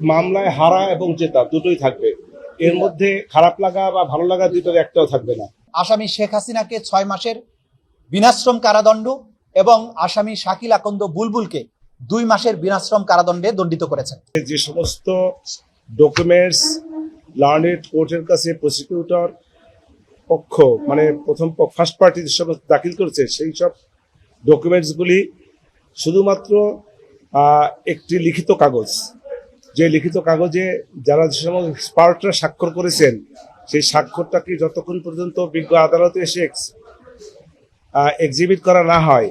মামলায় হারা এবং জেতা দুটোই থাকবে। এর মধ্যে খারাপ লাগা বা ভালো লাগা দুটোর একটাও থাকবে না। আসামি শেখ হাসিনাকে ছয় মাসের বিনাশ্রম কারাদণ্ড এবং আসামি শাকিল আকন্দ বুলবুলকে দুই মাসের বিনাশ্রম কারাদণ্ডে দণ্ডিত করেছেন। যে সমস্ত ডকুমেন্টস লার্নেড কোর্টের কাছে প্রসিকিউটর পক্ষ মানে প্রথম ফার্স্ট পার্টি যে সমস্ত দাখিল করেছে সেই সব ডকুমেন্টসগুলি শুধুমাত্র একটি লিখিত কাগজ। যে লিখিত কাগজে যারা যে সমস্ত স্বাক্ষর করেছেন, সেই স্বাক্ষরটাকে যতক্ষণ পর্যন্ত বিজ্ঞ আদালতে এসে এক্সিবিট করা না হয়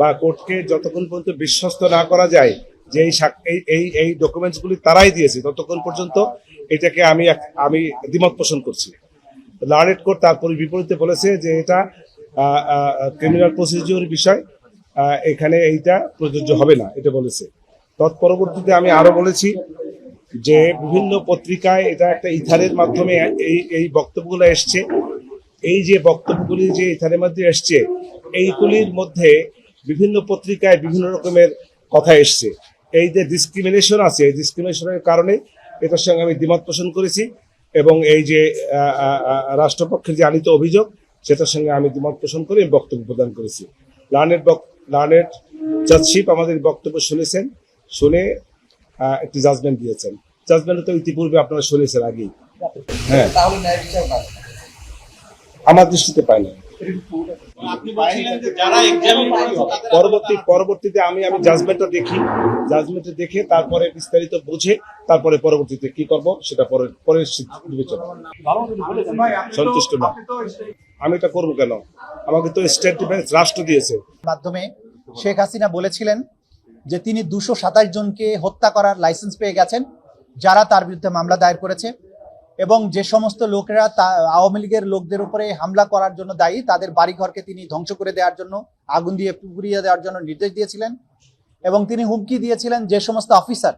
বা কোর্টকে যতক্ষণ পর্যন্ত বিশ্বস্ত না করা যায়, যে এই এই এই ডকুমেন্টসগুলি তারাই দিয়েছে, ততক্ষণ পর্যন্ত এটাকে আমি আমি দ্বিমত পোষণ করছি। লার্নেড কোর্ট তারপর বিপরীতে বলেছে যে এটা ক্রিমিনাল প্রসিডিওর বিষয় এখানে এইটা প্রযোজ্য হবে না, এটা বলেছে। তৎপরবর্তীতে আমি আরও বলেছি যে বিভিন্ন পত্রিকায় এটা একটা ইথারের মাধ্যমে এই এই বক্তব্যগুলো এসছে। এই যে বক্তব্যগুলি যে ইথারের মধ্যে এসছে, এইগুলির মধ্যে বিভিন্ন পত্রিকায় বিভিন্ন রকমের কথা এসছে। এই যে ডিসক্রিমিনেশন আছে, এই ডিসক্রিমিনেশনের কারণে এটার সঙ্গে আমি দ্বিমত পোষণ করেছি এবং এই যে রাষ্ট্রপক্ষের যে আনিত অভিযোগ, সেটার সঙ্গে আমি দ্বিমত পোষণ করে বক্তব্য প্রদান করেছি। লার্নেট লার্নেট জাজশিপ আমাদের বক্তব্য শুনেছেন। শুনে একটি জাজমেন্ট দিয়েছেন। জাজমেন্ট তো ইতিপূর্বে আপনারা শুনেছেন আগেই। হ্যাঁ। আমার দৃষ্টিতে পাই না আপনি বলছিলেন যে যারা এক্সামিন পরবর্তী পরবর্তীতে আমি আমি জাজমেন্টটা দেখি। জাজমেন্টটা দেখে তারপরে বিস্তারিত বুঝে তারপরে পরবর্তীতে কি করব সেটা পরে পরে বিবেচনা সন্তুষ্ট না। আমি এটা করব কেন? আমাকে তো স্টেট ডিফেন্স রাষ্ট্র দিয়েছে। মাধ্যমে শেখ হাসিনা বলেছিলেন যে তিনি দুশো সাতাশ জনকে হত্যা করার লাইসেন্স পেয়ে গেছেন, যারা তার বিরুদ্ধে মামলা দায়ের করেছে এবং যে সমস্ত লোকেরা তা, আওয়ামী লীগের লোকদের উপরে হামলা করার জন্য দায়ী, তাদের বাড়িঘরকে তিনি ধ্বংস করে দেওয়ার জন্য, আগুন দিয়ে পুড়িয়ে দেওয়ার জন্য নির্দেশ দিয়েছিলেন এবং তিনি হুমকি দিয়েছিলেন যে সমস্ত অফিসার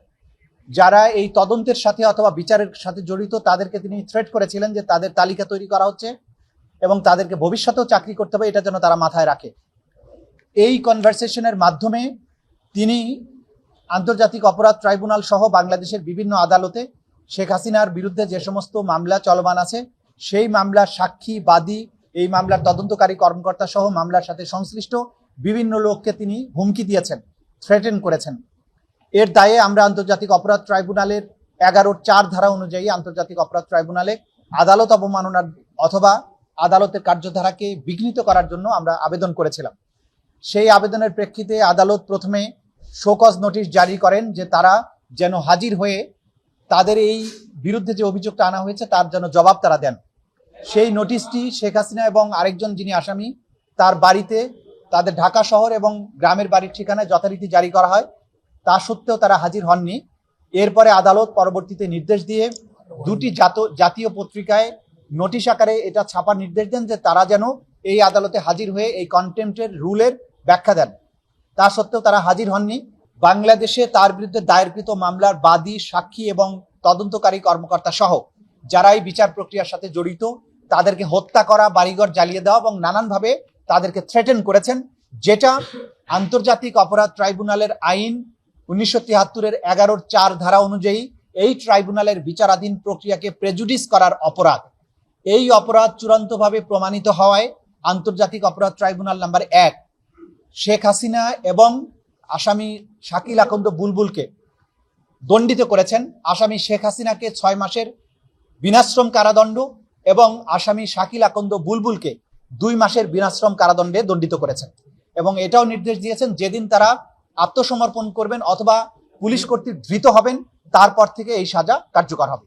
যারা এই তদন্তের সাথে অথবা বিচারের সাথে জড়িত, তাদেরকে তিনি থ্রেট করেছিলেন যে তাদের তালিকা তৈরি করা হচ্ছে এবং তাদেরকে ভবিষ্যতেও চাকরি করতে হবে, এটা যেন তারা মাথায় রাখে। এই কনভারসেশনের মাধ্যমে তিনি আন্তর্জাতিক অপরাধ ট্রাইব্যুনাল সহ বাংলাদেশের বিভিন্ন আদালতে শেখ হাসিনার বিরুদ্ধে যে সমস্ত মামলা চলমান আছে, সেই মামলার সাক্ষী, বাদী, এই মামলার তদন্তকারী কর্মকর্তা সহ মামলার সাথে সংশ্লিষ্ট বিভিন্ন লোককে তিনি হুমকি দিয়েছেন থ্রেটেন করেছেন। এর দায়ে আমরা আন্তর্জাতিক অপরাধ ট্রাইব্যুনালের এগারোর চার ধারা অনুযায়ী আন্তর্জাতিক অপরাধ ট্রাইব্যুনালে আদালত অবমাননার অথবা আদালতের কার্যধারাকে বিঘ্নিত করার জন্য আমরা আবেদন করেছিলাম। সেই আবেদনের প্রেক্ষিতে আদালত প্রথমে শোকজ নোটিশ জারি করেন যে তারা যেন হাজির হয়ে তাদের এই বিরুদ্ধে যে অভিযোগটা আনা হয়েছে, তার যেন জবাব তারা দেন। সেই নোটিশটি শেখ হাসিনা এবং আরেকজন যিনি আসামি, তার বাড়িতে, তাদের ঢাকা শহর এবং গ্রামের বাড়ির ঠিকানায় যথারীতি জারি করা হয়। তা সত্ত্বেও তারা হাজির হননি। এরপরে আদালত পরবর্তীতে নির্দেশ দিয়ে দুটি জাত, জাতীয় পত্রিকায় নোটিশ আকারে এটা ছাপার নির্দেশ দেন যে তারা যেন এই আদালতে হাজির হয়ে এই কন্টেম্পটের রুলের ব্যাখ্যা দেন। তা সত্ত্বেও তারা হাজির হননি। বাংলাদেশে তার বিরুদ্ধে দায়েরকৃত মামলার বাদী, সাক্ষী এবং তদন্তকারী কর্মকর্তা সহ যারা এই বিচার প্রক্রিয়ার সাথে জড়িত, তাদেরকে হত্যা করা, বাড়িঘর জ্বালিয়ে দেওয়া এবং নানানভাবে তাদেরকে থ্রেটেন করেছেন, যেটা আন্তর্জাতিক অপরাধ ট্রাইব্যুনালের আইন উনিশশো তিয়াত্তরের এগারোর চার ধারা অনুযায়ী এই ট্রাইব্যুনালের বিচারাধীন প্রক্রিয়াকে প্রেজুডিস করার অপরাধ। এই অপরাধ চূড়ান্তভাবে প্রমাণিত হওয়ায় আন্তর্জাতিক অপরাধ ট্রাইব্যুনাল নাম্বার এক শেখ হাসিনা এবং আসামি শাকিল আকন্দ বুলবুলকে দণ্ডিত করেছেন। আসামি শেখ হাসিনাকে ছয় মাসের বিনাশ্রম কারাদণ্ড এবং আসামি শাকিল আকন্দ বুলবুলকে দুই মাসের বিনাশ্রম কারাদণ্ডে দণ্ডিত করেছেন এবং এটাও নির্দেশ দিয়েছেন যেদিন তারা আত্মসমর্পণ করবেন অথবা পুলিশ কর্তৃক ধৃত হবেন, তারপর থেকে এই সাজা কার্যকর হবে।